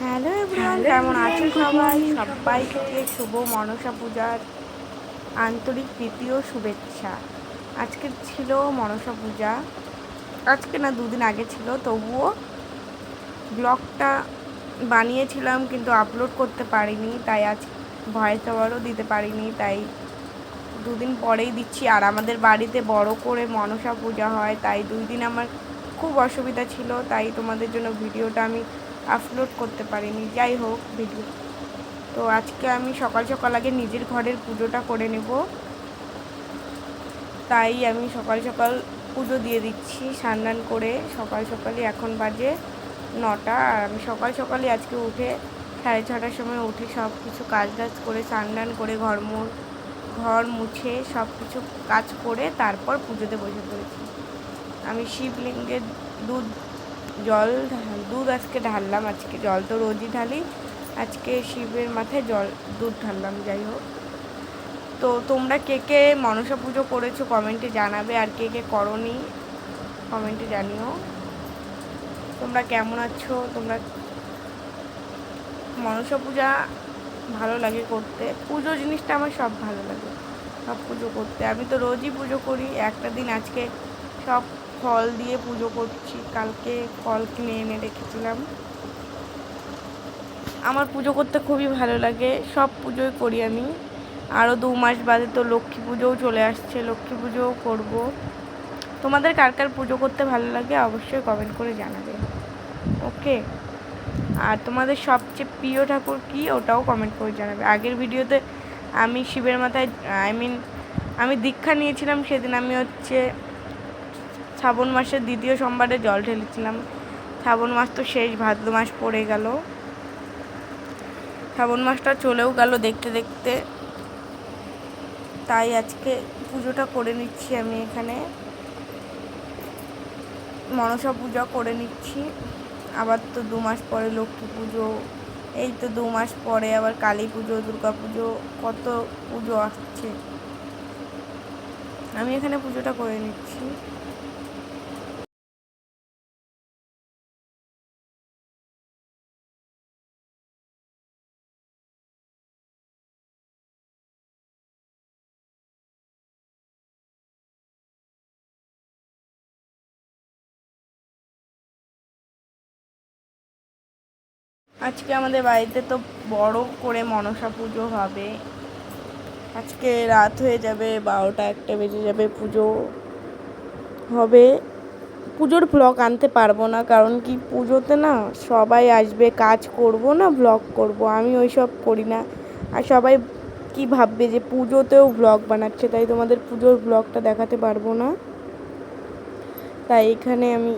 Hello everyone কেমন আছেন সবাই? সবাইকে শুভ মনসা পূজার আন্তরিক প্রীতি ও শুভেচ্ছা। আজকে ছিল মনসা পূজা। আজকে না দুদিন আগে ছিল তবুও ব্লগটা বানিয়েছিলাম কিন্তু আপলোড করতে পারিনি তাই আজ ভয়েস ওভারও দিতে পারিনি তাই দুদিন পরেই দিচ্ছি। আর আমাদের বাড়িতে বড় করে মনসা পূজা হয় তাই দুই দিন আমার খুব অসুবিধা ছিল তাই তোমাদের জন্য ভিডিওটা আমি আপলোড করতে পারিনি। যাই হোক ভিডিও তো আজকে আমি সকাল সকাল আগে নিজের ঘরের পুজোটা করে নেব। তাই আমি সকাল সকাল পুজো দিয়ে দিচ্ছি স্নান করে। সকাল সকালই এখন বাজে নটা আর আমি সকাল সকালই আজকে উঠে সাড়ে ছটার সময় উঠে সব কিছু কাজ টাজ করে, স্নান করে, ঘর ঘর মুছে সব কিছু কাজ করে তারপর পুজোতে বসে পড়েছি। আমি শিবলিঙ্গের দুধ জল দুধ আজকে ঢাললাম আজকে, জল তো রোজই ঢালি। আজকে শিবের মাথায় জল, দুধ ঢাললাম, যাই হোক। তো তোমরা কে কে মনসা পুজো করেছ কমেন্টে জানাবে, আর কে কে করনি কমেন্টে জানিও। তোমরা কেমন আছো? তোমরা মনসা পূজা ভালো লাগে করতে? পুজো জিনিসটা আমার সব ভালো লাগে, সব পুজো করতে। আমি তো রোজই পুজো করি, একটা দিন আজকে সব ফল দিয়ে পুজো করছি। কালকে ফল কিনে এনে রেখেছিলাম। আমার পুজো করতে খুবই ভালো লাগে। সব পুজোই করি আমি। আরও দু মাস বাদে তো লক্ষ্মী পুজোও চলে আসছে। লক্ষ্মী পুজোও করব। তোমাদের কার কার পুজো করতে ভালো লাগে অবশ্যই কমেন্ট করে জানাবে। ওকে? আর তোমাদের সবচেয়ে প্রিয় ঠাকুর কি ওটাও কমেন্ট করে জানাবে। আগের ভিডিওতে আমি শিবের মাথায় আই মিন আমি দীক্ষা নিয়েছিলাম, সেদিন আমি হচ্ছে শ্রাবণ মাসের দ্বিতীয় সোমবারে জল ঢেলেছিলাম। শ্রাবণ মাস তো শেষ, ভাদ্র মাস পড়ে গেল। শ্রাবণ মাসটা চলেও গেল দেখতে দেখতে। তাই আজকে পুজোটা করে নিচ্ছি আমি এখানে। মনসা পূজা করে নিচ্ছি। আবার তো দু মাস পরে লক্ষ্মী পুজো। এই তো দু মাস পরে আবার কালী পুজো, দুর্গা পুজো, কত পুজো আসছে। আমি এখানে পুজোটা করে নিচ্ছি। আজকে আমাদের বাড়িতে তো বড় করে মনসা পুজো হবে। আজকে রাত হয়ে যাবে, বারোটা একটা বেজে যাবে, পুজো হবে। পুজোর ব্লগ আনতে পারব না, কারণ কি পুজোতে না সবাই আসবে, কাজ করব না ব্লগ করব। আমি ওই সব করি না। আর সবাই কি ভাববে যে পুজোতেও ব্লগ বানাচ্ছে, তাই তোমাদের পুজোর ব্লগটা দেখাতে পারব না। তাই এখানে আমি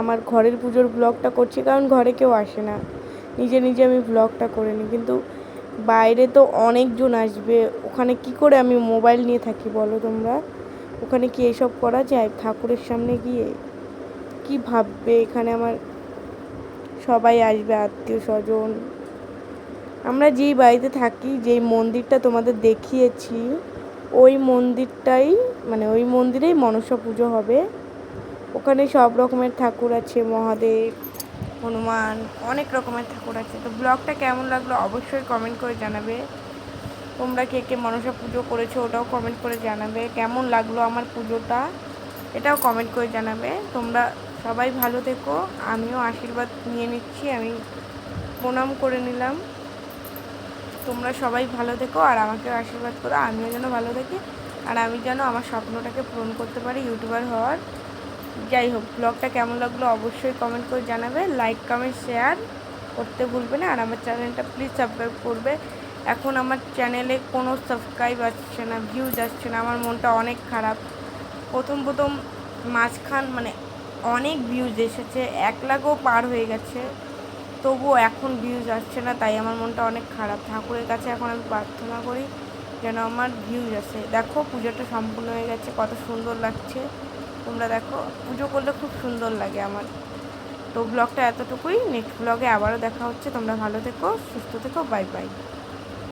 আমার ঘরের পুজোর ব্লগটা করছি, কারণ ঘরে কেউ আসে না। নিজে নিজে আমি ব্লগটা করে নিই। কিন্তু বাইরে তো অনেকজন আসবে। ওখানে কি করে আমি মোবাইল নিয়ে থাকি বলো তোমরা? ওখানে কি এসব করা যায়? ঠাকুরের সামনে গিয়ে? কি ভাববে? এখানে আমার সবাই আসবে, আত্মীয় স্বজন। আমরা যেই বাড়িতে থাকি, যেই মন্দিরটা তোমাদের দেখিয়েছি, ওই মন্দিরটাই মানে ওই মন্দিরেই মনসা পুজো হবে। ওখানে সব রকমের ঠাকুর আছে, মহাদেব হনুমান, অনেক রকমের ঠাকুর আছে। তো ব্লগটা কেমন লাগল অবশ্যই কমেন্ট করে জানাবে। তোমরা কে কে মনসা পুজো করেছ ওটাও কমেন্ট করে জানাবে। কেমন লাগল আমার পুজোটা এটাও কমেন্ট করে জানাবে। তোমরা সবাই ভালো থেকো। আমিও আশীর্বাদ নিয়ে নিচ্ছি, আমি প্রণাম করে নিলাম। তোমরা সবাই ভালো থেকো আর আমাকে আশীর্বাদ করো। আমিও যেন ভালো থাকি আর আমি যেন আমার স্বপ্নটাকে পূরণ করতে পারি, ইউটিউবার হওয়ার। যাই হোক, ব্লগটা কেমন লাগল অবশ্যই কমেন্ট করে জানাবে। লাইক কমেন্ট শেয়ার করতে ভুলবে না। আর আমার চ্যানেলটা প্লিজ সাবস্ক্রাইব করবে। এখন আমার চ্যানেলে কোনো সাবস্ক্রাইব আসছে না ভিউজ আসছে না। আমার মনটা অনেক খারাপ। প্রথম প্রথম মাঝখান মানে অনেক ভিউজ এসেছে। এক লাখও পার হয়ে গেছে। তবুও এখন ভিউজ আসছে না, তাই আমার মনটা অনেক খারাপ। ঠাকুরের কাছে এখন আমি প্রার্থনা করি যেন আমার ভিউজ আসে। দেখো, পুজোটা সম্পূর্ণ হয়ে গেছে। কত সুন্দর লাগছে। তোমরা দেখো, পুজো করলে খুব সুন্দর লাগে আমার। তো ব্লগটা এতটুকুই নেক্সট ব্লগে আবারও দেখা হচ্ছে। তোমরা ভালো থেকো, সুস্থ থেকো বাই বাই